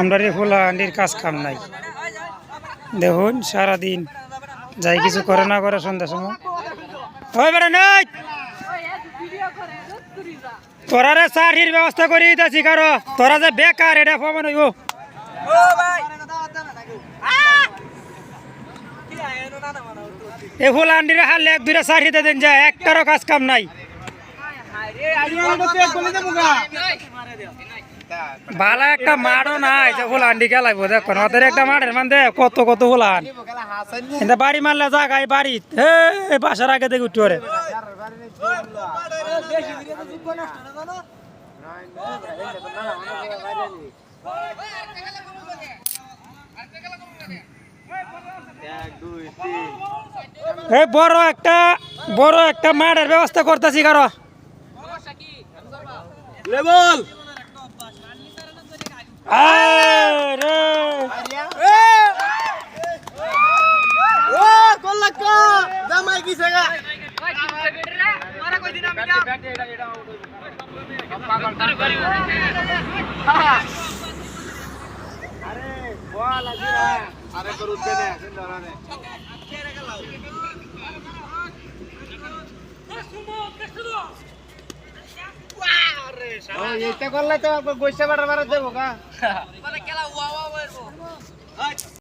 আমরা রে আন্ডির কাজ কাম নাই। দেখুন সারাদিন যাই কিছু করে না করে সন্ধ্যার সময়। ওই বেড়া নেই! তোরা রে চাকরির ব্যবস্থা করে দিতেছি কারও। তোরা যে বেকার এটা পাবো না গো এ ফুল আন্ডিরে হারলে এক দুইটা দিয়ে দেন যায় একটারও কাজ কাম নাই। ভালো একটা মাঠও নাই, যে ফুল আন্ডি খেলাইবো দেখো ওদের একটা মাঠের মান দে, কত কত কিন্তু বাড়ি মারলে জাগাই বাড়ি হে বাসার আগে দেখে এই বড় একটা বড় একটা মাঠের ব্যবস্থা করতেছি কারও। লেবল আরে। বল আরে করুত কেনে সিন্দারানে ও এটা করলে তো গৈছে বাড়া বাড়া দেবো কা খেলা